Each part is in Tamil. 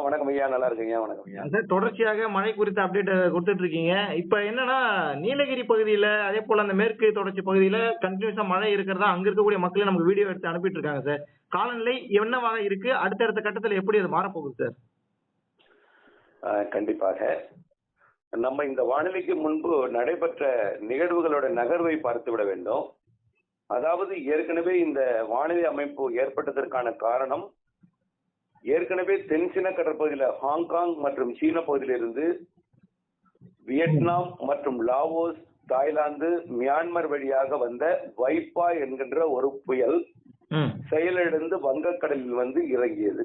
வணக்கம் ஐயா. நல்லா இருக்கீங்க வணக்கம் ஐயா. சார் தொடர்ச்சியாக மழை குறித்த அப்டேட் கொடுத்துட்டு இருக்கீங்க. இப்போ என்னன்னா நீலகிரி பகுதியில் அதே போல அந்த மேற்கு தொடர்ச்சி பகுதியில் கண்டினியூஸா மழை இருக்கிறதா அங்க இருக்கக்கூடிய மக்களே நமக்கு வீடியோ எடுத்து அனுப்பிட்டு இருக்காங்க சார் காலநிலை என்னவாக இருக்கு? அடுத்தடுத்த கட்டத்தில் எப்படி அது மாறப்போகுது சார் ஆ, கண்டிப்பாக. நம்ம இந்த வானிலைக்கு முன்பு நடைபெற்ற நிகழ்வுகளோட நகர்வை பார்த்து விட வேண்டும். அதாவது ஏற்கனவே இந்த வானிலை அமைப்பு ஏற்பட்டதற்கான காரணம் ஏற்கனவே தென்சீன கடற்பகுதியில ஹாங்காங் மற்றும் சீன பகுதியிலிருந்து வியட்நாம் மற்றும் லாவோஸ் தாய்லாந்து மியான்மர் வழியாக வந்த வைப்பா என்கின்ற ஒரு புயல் செயலிழந்து வங்கக்கடலில் வந்து இறங்கியது.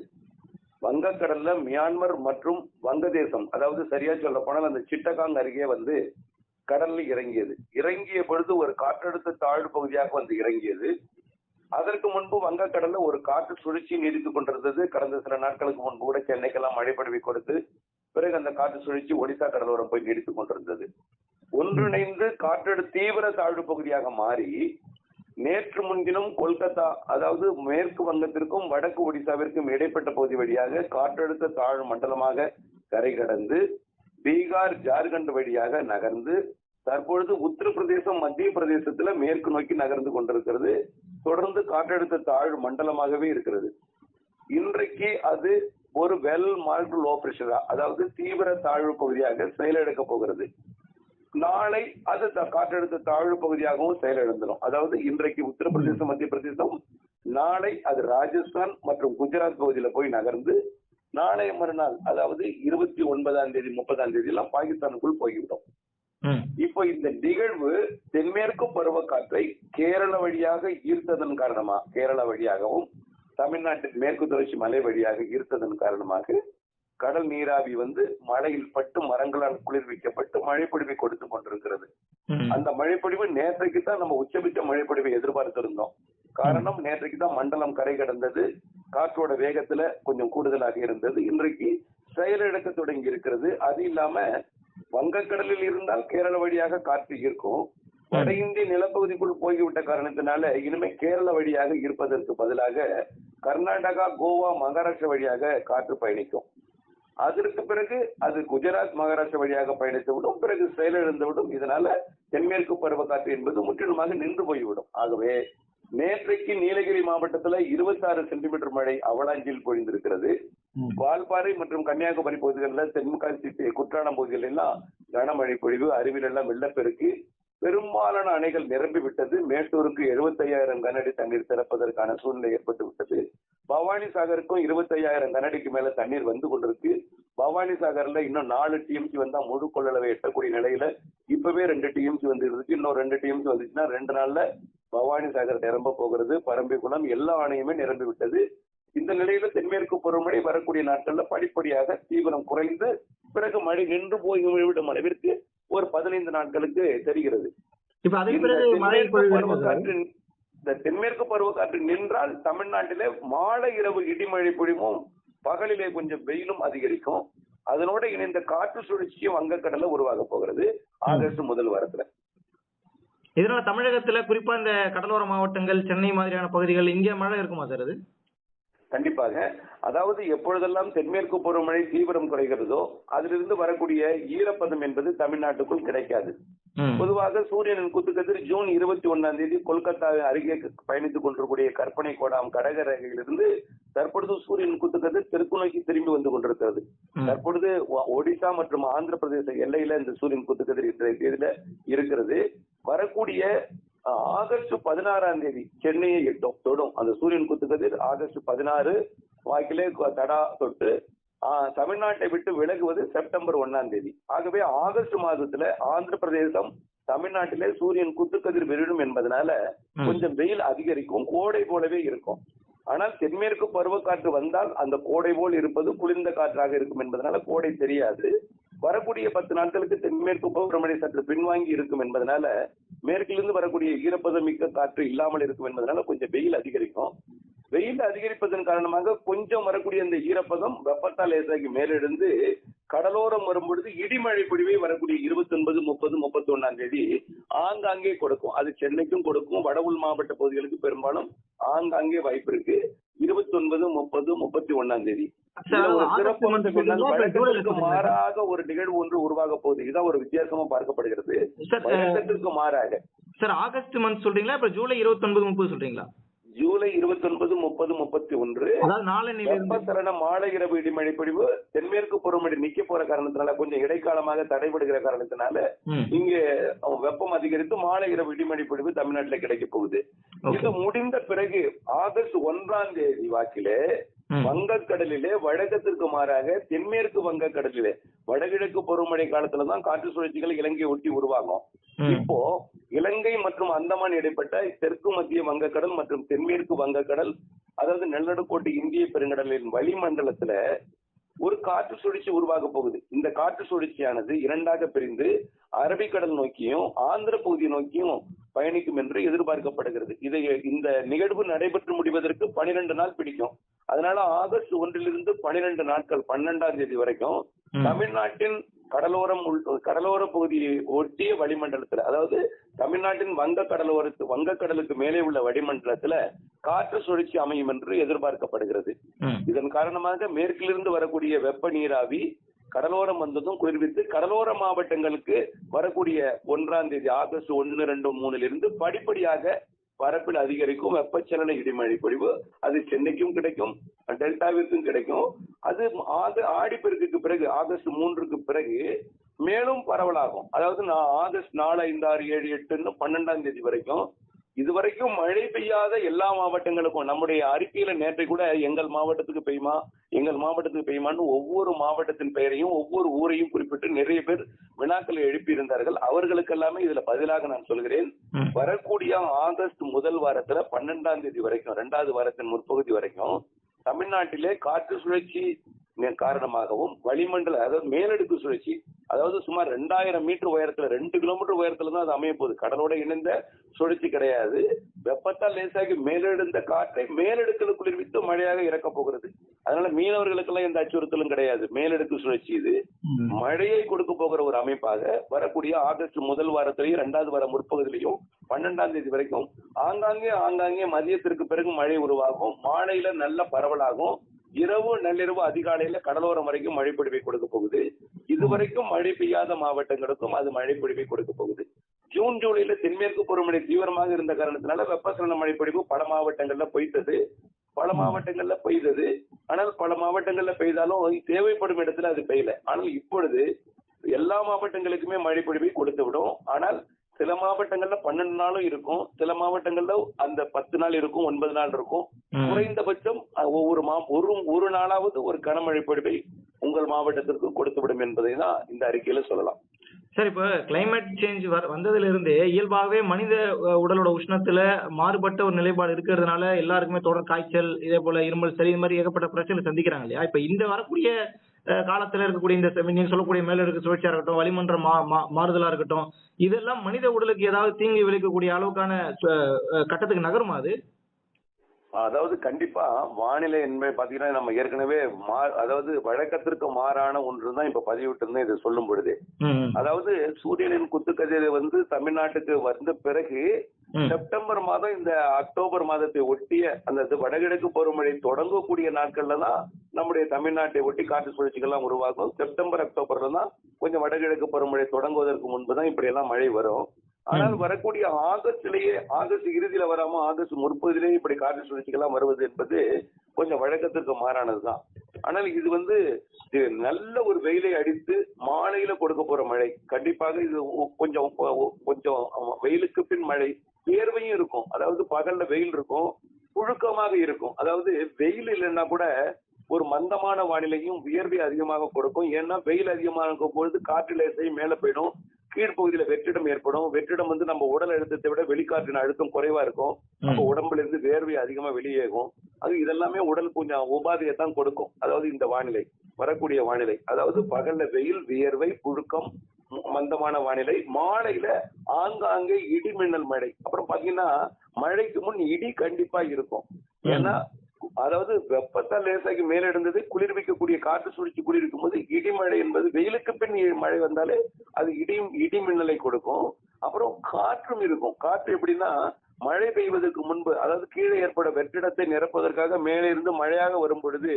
வங்கக்கடல்ல மியான்மர் மற்றும் வங்கதேசம் அதாவது சரியா சொல்ல போனால் அந்த சிட்டகாங் அருகே வந்து கடல்ல இறங்கியது. இறங்கிய பொழுது ஒரு காற்றழுத்த தாழ்வு பகுதியாக வந்து இறங்கியது. அதற்கு முன்பு வங்கக்கடல்ல ஒரு காற்று சுழற்சி நீடித்து கொண்டிருந்தது. கடந்த சில நாட்களுக்கு முன்பு கூட சென்னைக்கெல்லாம் மழை பொழிவை கொடுத்து பிறகு அந்த காற்று சுழற்சி ஒடிசா கடலோரம் போய் நீடித்துக் கொண்டிருந்தது. ஒன்றிணைந்து காற்றடு தீவிர தாழ்வு பகுதியாக மாறி நேற்று முன்தினம் கொல்கத்தா அதாவது மேற்கு வங்கத்திற்கும் வடக்கு ஒடிசாவிற்கும் இடைப்பட்ட பகுதி வழியாக காற்றழுத்த தாழ்வு மண்டலமாக கரை கடந்து பீகார் ஜார்க்கண்ட் வழியாக நகர்ந்து தற்பொழுது உத்தரப்பிரதேசம் மத்திய பிரதேசத்துல மேற்கு நோக்கி நகர்ந்து கொண்டிருக்கிறது. தொடர்ந்து காற்றழுத்த தாழ்வு மண்டலமாகவே இருக்கிறது. இன்றைக்கு அது ஒரு வெல் மார்க் லோ பிரஷரா அதாவது தீவிர தாழ்வு பகுதியாக செயலிழக்க போகிறது. நாளை அது த- காற்றழுத்த தாழ்வு பகுதியாகவும் செயலிழந்துடும் அதாவது இன்றைக்கு உத்தரப்பிரதேசம் மத்திய பிரதேசம் நாளை அது ராஜஸ்தான் மற்றும் குஜராத் பகுதியில போய் நகர்ந்து நாளைய மறுநாள் அதாவது இருபத்தி ஒன்பதாம் தேதி முப்பதாம் தேதி எல்லாம் பாகிஸ்தானுக்குள் போய்விடும். இப்போ இந்த நிகழ்வு தென்மேற்கு பருவக்காற்றை கேரள வழியாக ஈர்த்ததன் காரணமா கேரளா வழியாகவும் தமிழ்நாட்டின் மேற்கு தொடர்ச்சி மலை வழியாக ஈர்த்ததன் காரணமாக கடல் நீராவி வந்து மழையில் பட்டு மரங்களால் குளிர்விக்கப்பட்டு மழைப்பொழிவை கொடுத்து கொண்டிருக்கிறது. அந்த மழைப்பொழிவு நேற்றைக்கு தான் நம்ம உச்சபித்த மழைப்பொழிவை எதிர்பார்த்திருந்தோம். காரணம் நேற்றைக்கு தான் மண்டலம் கரை கடந்தது. காற்றோட வேகத்துல கொஞ்சம் கூடுதலாக இருந்தது. இன்றைக்கு செயலிழக்க தொடங்கி இருக்கிறது. அது இல்லாம வங்கக்கடலில் இருந்தால் கேரள வழியாக காற்று ஈர்க்கும் வட இந்திய நிலப்பகுதிக்குள் போய்விட்ட காரணத்தினால இனிமே கேரள வழியாக இருப்பதற்கு பதிலாக கர்நாடகா கோவா மகாராஷ்டிரா வழியாக காற்று பயணிக்கும். அதற்கு பிறகு அது குஜராத் மகாராஷ்டிரா வழியாக பயணித்து விடும். பிறகு செயலிழந்து விடும். இதனால தென்மேற்கு பருவக்காற்று என்பது முற்றிலுமாக நின்று போய்விடும். ஆகவே நேற்றைக்கு நீலகிரி மாவட்டத்துல 26 சென்டிமீட்டர் மழை அவலாஞ்சில் பொழிந்திருக்கிறது. வால்பாறை மற்றும் கன்னியாகுமரி பகுதிகளில் தென்காசி குற்றாலம் பகுதிகள் எல்லாம் கனமழை பொழிவு அருவியில் எல்லாம் வெள்ளப்பெருக்கு. பெரும்பாலான அணைகள் நிரம்பி விட்டது மேட்டூருக்கு 75000 கனஅடி தண்ணீர் திறப்பதற்கான சூழ்நிலை ஏற்பட்டு விட்டது. பவானி சாகருக்கும் 25000 கனஅடிக்கு மேல தண்ணீர் வந்து கொண்டிருக்கு. பவானி சாகர்ல இன்னும் நாலு டிஎம்சி வந்தா முழு கொள்ளளவை எட்டக்கூடிய நிலையில இப்பவே ரெண்டு டிஎம்சி வந்து இருக்கு இன்னும் ரெண்டு டிஎம்சி வந்துச்சுன்னா ரெண்டு நாள்ல பவானி சாகர் நிரம்ப போகிறது. பரம்பிக்குளம் எல்லா அணையுமே நிரம்பி விட்டது இந்த நிலையில தென்மேற்கு பருவமழை வரக்கூடிய நாட்கள்ல படிப்படியாக தீவிரம் குறைந்து பிறகு மழை நின்று போய் விடும் அளவிற்கு ஒரு பதினைந்து நாட்களுக்கு தெரிகிறது. இந்த தென்மேற்கு பருவக்காற்று நின்றால் தமிழ்நாட்டிலே மாலை இரவு இடிமழை பொழிவும் பகலிலே கொஞ்சம் வெயிலும் அதிகரிக்கும். அதனோட இணைந்த காற்று சுழற்சியும் வங்கக்கடல்ல உருவாக போகிறது ஆகஸ்ட் முதல் வாரத்துல. இதனால தமிழகத்துல குறிப்பா இந்த கடலோர மாவட்டங்கள் சென்னை மாதிரியான பகுதிகள் இங்கே மழை இருக்குமா சார் அது? கண்டிப்பாக. அதாவது எப்பொழுதெல்லாம் தென்மேற்கு பருவமழை தீவிரம் குறைகிறதோ அதிலிருந்து வரக்கூடிய ஈரப்பதம் என்பது தமிழ்நாட்டுக்குள் கிடைக்காது. பொதுவாக சூரியனின் குத்துக்கதிர் ஜூன் இருபத்தி ஒன்னாம் தேதி கொல்கத்தா அருகே பயணித்துக் கொண்டிருக்கூடிய கற்பனை கோடாம் கடக ரேகையிலிருந்து தற்பொழுது சூரியன் குத்துக்கதிர் தெற்கு நோக்கி திரும்பி வந்து கொண்டிருக்கிறது. தற்பொழுது ஒடிசா மற்றும் ஆந்திர பிரதேச எல்லையில இந்த சூரியன் குத்துக்கதிர் இன்றைய தேதியில இருக்கிறது. வரக்கூடிய ஆகஸ்ட் பதினாறாம் தேதி சென்னையை எட்டும் தொடும். அந்த சூரியன் குத்துக்கதிர் ஆகஸ்ட் பதினாறு வாக்கிலே தடா தொட்டு தமிழ்நாட்டை விட்டு விலகுவது செப்டம்பர் ஒண்ணாம் தேதி. ஆகவே ஆகஸ்ட் மாதத்துல ஆந்திர பிரதேசம் தமிழ்நாட்டிலே சூரியன் குத்துக்கதிர் விழும் என்பதனால. கொஞ்சம் வெயில் அதிகரிக்கும் கோடை போலவே இருக்கும். ஆனால் தென்மேற்கு பருவக்காற்று வந்தால் அந்த கோடை போல் இருப்பது குளிர்ந்த காற்றாக இருக்கும் என்பதனால கோடை தெரியாது. வரக்கூடிய பத்து நாட்களுக்கு தென்மேற்கு பருவமழை சற்று பின்வாங்கி இருக்கும் என்பதனால மேற்கிலிருந்து வரக்கூடிய ஈரப்பதம் மிக்க காற்று இல்லாமல் இருக்கும் என்பதனால கொஞ்சம் வெயில் அதிகரிக்கும். வெயில் அதிகரிப்பதன் காரணமாக கொஞ்சம் வரக்கூடிய இந்த ஈரப்பதம் வெப்பத்தால் லேசாகி மேலெழுந்து கடலோரம் வரும்பொழுது இடிமழை பொழிவை வரக்கூடிய இருபத்தி ஒன்பது முப்பது முப்பத்தி ஒன்னாம் தேதி ஆங்காங்கே கொடுக்கும். அது சென்னைக்கும் கொடுக்கும். வட உள் மாவட்ட பகுதிகளுக்கு பெரும்பாலும் ஆங்காங்கே வாய்ப்பு இருக்கு. இருபத்தி ஒன்பது முப்பது முப்பத்தி ஒன்னாம் தேதி சிறப்பு? மாறாக ஒரு நிகழ்வு ஒன்று உருவாக போகுது. இதுதான் ஒரு வித்தியாசமா பார்க்கப்படுகிறது. மாறாக. சார் ஆகஸ்ட் மந்த் சொல்றீங்களா? இப்ப ஜூலை இருபத்தி ஒன்பது முப்பது சொல்றீங்களா? ஜூலை இருபத்தி ஒன்பது முப்பது முப்பத்தி ஒன்று வெப்பசலன மாலை இரவு இடிமழை பொழிவு தென்மேற்கு பருவமழை நிக்க போற காரணத்தினால கொஞ்சம் இடைக்காலமாக தடைபடுகிற காரணத்தினால இங்க வெப்பம் அதிகரித்து மாலை இரவு இடிமழை பொழிவு தமிழ்நாட்டுல கிடைக்க போகுது. இது முடிந்த பிறகு ஆகஸ்ட் ஒன்றாம் தேதி வாக்கிலே. வங்கக்கடலிலே வடக்கத்திற்கு மாறாக தென்மேற்கு வங்கக்கடலிலே. வடகிழக்கு பருவமழை காலத்துல தான் காற்று சுழற்சிகள் இலங்கையை ஒட்டி உருவாகும். இப்போ இலங்கை மற்றும் அந்தமான் இடைப்பட்ட தெற்கு மத்திய வங்கக்கடல் மற்றும் தென்மேற்கு வங்கக்கடல் அதாவது நிலநடுக்கோட்டு இந்திய பெருங்கடலின் வளிமண்டலத்துல ஒரு காற்று சுழற்சி உருவாக போகுது. இந்த காற்று சுழற்சியானது இரண்டாக பிரிந்து அரபிக்கடல் நோக்கியும் ஆந்திர பகுதியை நோக்கியும் பயணிக்கும் என்று எதிர்பார்க்கப்படுகிறது. இதை இந்த நிகழ்வு நடைபெற்று முடிவதற்கு பனிரெண்டு நாள் பிடிக்கும். அதனால ஆகஸ்ட் ஒன்றிலிருந்து பனிரெண்டு நாட்கள் பன்னெண்டாம் தேதி வரைக்கும். தமிழ்நாட்டின் கடலோரம் கடலோர பகுதியை ஒட்டிய வளிமண்டலத்துல அதாவது தமிழ்நாட்டின் வங்க கடலோரத்து வங்கக்கடலுக்கு மேலே உள்ள வளிமண்டலத்துல காற்று சுழற்சி அமையும் என்று எதிர்பார்க்கப்படுகிறது. இதன் காரணமாக மேற்கிலிருந்து வரக்கூடிய வெப்ப நீராவி கடலோரம் வந்ததும் குளிர்வித்து கடலோர மாவட்டங்களுக்கு வரக்கூடிய ஒன்றாம் தேதி ஆகஸ்ட் ஒன்னு ரெண்டு மூணுல இருந்து படிப்படியாக பரப்பில் அதிகரிக்கும் வெப்பச்சலன இடிமழை பொழிவு அது சென்னைக்கும் கிடைக்கும் டெல்டாவிற்கும் கிடைக்கும். அது ஆக ஆடிப்பெருக்குக்கு பிறகு ஆகஸ்ட் மூன்றுக்கு பிறகு மேலும் பரவலாகும். அதாவது நான் ஆகஸ்ட் நாலு ஐந்து ஆறு ஏழு எட்டுன்னு பன்னெண்டாம் தேதி வரைக்கும். இதுவரைக்கும் மழை பெய்யாத எல்லா மாவட்டங்களுக்கும் நம்முடைய அறிக்கையில நேற்றை கூட எங்கள் மாவட்டத்துக்கு பெய்யுமா எங்கள் மாவட்டத்துக்கு பெய்யுமான்னு ஒவ்வொரு மாவட்டத்தின் பெயரையும் ஒவ்வொரு ஊரையும் குறிப்பிட்டு நிறைய பேர் வினாக்களை எழுப்பியிருந்தார்கள். அவர்களுக்கு எல்லாமே இதுல பதிலாக நான் சொல்கிறேன். வரக்கூடிய ஆகஸ்ட் முதல் வாரத்துல பன்னெண்டாம் தேதி வரைக்கும் இரண்டாவது வாரத்தின் முற்பகுதி வரைக்கும் தமிழ்நாட்டிலே காற்று சுழற்சி காரணமாகவும் வளிமண்டல அதாவது மேலடுக்கு சுழற்சி அதாவது சுமார் ரெண்டாயிரம் மீட்டர் உயரத்துல ரெண்டு கிலோமீட்டர் உயரத்துல தான் அது அமைய போகுது. கடலோட இணைந்த சுழற்சி கிடையாது. வெப்பத்தால் லேசாகி மேலெழுந்த காற்றை மேலடுக்கில் குளிர்வித்து மழையாக இறக்க போகிறது. அதனால மீனவர்களுக்கெல்லாம் எந்த அச்சுறுத்தலும் கிடையாது. மேலடுக்கு சுழற்சி இது. மழையை கொடுக்க போகிற ஒரு அமைப்பாக வரக்கூடிய ஆகஸ்ட் முதல் வாரத்திலையும் இரண்டாவது வார முற்பகுதியிலையும் பன்னெண்டாம் தேதி வரைக்கும் ஆங்காங்கே ஆங்காங்கே மதியத்திற்கு பிறகு மழை உருவாகும். மாலையில நல்ல பரவலாகும். இரவு நள்ளிரவு அதிகாலையில கடலோரம் வரைக்கும் மழை பொழிவை கொடுக்க போகுது. இதுவரைக்கும் மழை பெய்யாத மாவட்டங்களுக்கும் அது மழை பொழிவை கொடுக்க போகுது. ஜூன் ஜூலைல தென்மேற்கு பருவமழை தீவிரமாக இருந்த காரணத்தினால வெப்பசலன மழை பொழிவு பல மாவட்டங்கள்ல பொய்த்தது. பல மாவட்டங்கள்ல பெய்தது. ஆனால் பல மாவட்டங்கள்ல பெய்தாலும் தேவைப்படும் இடத்துல அது பெய்யல. ஆனால் இப்பொழுது எல்லா மாவட்டங்களுக்குமே மழை பொழிவை கொடுத்து விடும். ஆனால் சில மாவட்டங்கள்ல பன்னெண்டு நாளும் இருக்கும். சில மாவட்டங்கள்ல அந்த பத்து நாள் இருக்கும் ஒன்பது நாள் இருக்கும். குறைந்தபட்சம் ஒவ்வொரு மா ஒரு ஒரு நாளாவது ஒரு கனமழை பொழிவை உங்கள் மாவட்டத்திற்கு கொடுத்துவிடும் என்பதை தான் இந்த அறிக்கையில சொல்லலாம். சார் இப்போ கிளைமேட் சேஞ்ச் வந்ததுல இருந்தே இயல்பாகவே மனித உடலோட உஷ்ணத்துல மாறுபட்ட ஒரு நிலைப்பாடு இருக்கிறதுனால எல்லாருக்குமே தொடர் காய்ச்சல் இதே போல இருமல் சரி இது மாதிரி ஏகப்பட்ட பிரச்சனை சந்திக்கிறாங்க இல்லையா? இப்ப இந்த வரக்கூடிய காலத்துல இருக்கக்கூடிய இந்த நீங்க சொல்லக்கூடிய மேலடுக்கு சுழற்சியா இருக்கட்டும் வளிமன்ற மா மா- மாறுதலா இருக்கட்டும் இதெல்லாம் மனித உடலுக்கு ஏதாவது தீங்கு விளைவிக்கக்கூடிய அளவுக்கான கட்டத்துக்கு நகருமா அது? அதாவது கண்டிப்பா வானிலை என்பது பாத்தீங்கன்னா நம்ம ஏற்கனவே மா அதாவது வழக்கத்திற்கு மாறான ஒன்று தான் இப்ப பதிவிட்டு இதை சொல்லும் பொழுது. அதாவது சூரியனின் குத்துக்கதிர் வந்து தமிழ்நாட்டுக்கு வந்த பிறகு செப்டம்பர் மாதம் இந்த அக்டோபர் மாதத்தை ஒட்டிய அந்த வடகிழக்கு பருவமழை தொடங்கக்கூடிய நாட்கள்ல தான் நம்முடைய தமிழ்நாட்டை ஒட்டி காற்று சுழற்சிகள்லாம் உருவாகும். செப்டம்பர் அக்டோபர்ல தான் கொஞ்சம் வடகிழக்கு பருவமழை தொடங்குவதற்கு முன்பு தான் இப்படி எல்லாம் மழை வரும். ஆனால் வரக்கூடிய ஆகஸ்ட்லயே ஆகஸ்ட் இறுதியில வராம ஆகஸ்ட் முற்பதிலேயே இப்படி காற்று சுழற்சிகள்லாம் வருவது என்பது கொஞ்சம் வழக்கத்திற்கு மாறானதுதான். ஆனால் இது வந்து நல்ல ஒரு வெயிலை அடித்து மாலையில கொடுக்க போற மழை. கண்டிப்பாக இது கொஞ்சம் கொஞ்சம் வெயிலுக்கு பின் மழை. வேர்வையும் இருக்கும். அதாவது பகல்ல வெயில் இருக்கும் புழுக்கமாக இருக்கும். அதாவது வெயில் இல்லைன்னா கூட ஒரு மந்தமான வானிலையும் வியர்வை அதிகமாக கொடுக்கும். ஏன்னா வெயில் அதிகமாக இருக்கும் பொழுது காற்று லேசை மேல போயிடும். கீழ்ப்பகுதியில வெற்றிடம் ஏற்படும். வெற்றிடம் வந்து நம்ம உடல் அழுத்தத்தை விட வெளிக்காற்றின் அழுத்தம் குறைவா இருக்கும். அப்போ உடம்புல இருந்து வேர்வை அதிகமா வெளியேகும். அது இதெல்லாமே உடல் கொஞ்சம் உபாதையை தான் கொடுக்கும். அதாவது இந்த வானிலை வரக்கூடிய வானிலை. அதாவது பகல்ல வெயில் வியர்வை புழுக்கம் மந்தமான வானிலை. மாலையில ஆங்காங்கே இடி மின்னல் மழை. அப்புறம் பாத்தீங்கன்னா மழைக்கு முன் இடி கண்டிப்பா இருக்கும். ஏன்னா அதாவது வெப்பத்தால் லேசாகி மேல இருந்தது குளிர்விக்கக்கூடிய காற்று சுழற்சி குளிர்விக்கும் போது இடிமழை என்பது வெயிலுக்கு பின் மழை வந்தாலே அது இடி இடி மின்னலை கொடுக்கும். அப்புறம் காற்றும் இருக்கும். காற்று எப்படின்னா மழை பெய்வதற்கு முன்பு அதாவது கீழே ஏற்பட வெற்றிடத்தை நிரப்பதற்காக மேலே இருந்து மழையாக வரும் பொழுது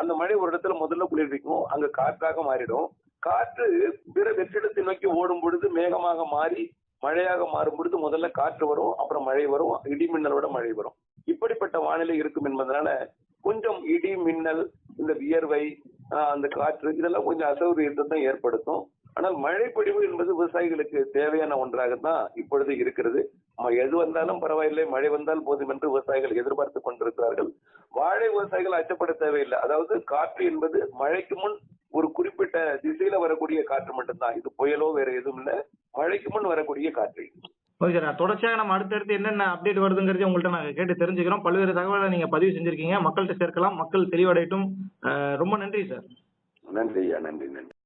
அந்த மழை ஒரு இடத்துல முதல்ல குளிர்விக்கும். அங்க காற்றாக மாறிடும். காற்று பிற வெற்றிடத்தை நோக்கி ஓடும் பொழுது மேகமாக மாறி மழையாக மாறும் பொழுது முதல்ல காற்று வரும் அப்புறம் மழை வரும் இடி மின்னலோட மழை வரும். இப்படிப்பட்ட வானிலை இருக்கும் என்பதனால கொஞ்சம் இடி மின்னல் இந்த வியர்வை ஆஹ், அந்த காற்று இதெல்லாம் கொஞ்சம் அசௌகரியத்தை தான் ஏற்படுத்தும். ஆனால் மழைப்பொழிவு என்பது விவசாயிகளுக்கு தேவையான ஒன்றாகத்தான் இப்பொழுது இருக்கிறது. எது வந்தாலும் பரவாயில்லை மழை வந்தால் போதும் என்று விவசாயிகள் எதிர்பார்த்து கொண்டிருக்கிறார்கள். வாழை விவசாயிகள் அச்சப்பட தேவையில்லை. அதாவது காற்று என்பது மழைக்கு முன் ஒரு குறிப்பிட்ட திசையில வரக்கூடிய காற்று மட்டும்தான். இது புயலோ வேற எதுவும் இல்ல. மழைக்கு முன் வரக்கூடிய காற்று. ஓகே சார் தொடர்ச்சியாக நம்ம அடுத்தடுத்து என்னென்ன அப்டேட் வருதுங்கிறது உங்கள்கிட்ட நாங்கள் கேட்டு தெரிஞ்சுக்கிறோம். பல்வேறு தகவலை நீங்க பதிவு செஞ்சிருக்கீங்க. மக்கள்கிட்ட சேர்க்கலாம். மக்கள் தெளிவடையட்டும். ரொம்ப நன்றி சார் நன்றி நன்றி நன்றி.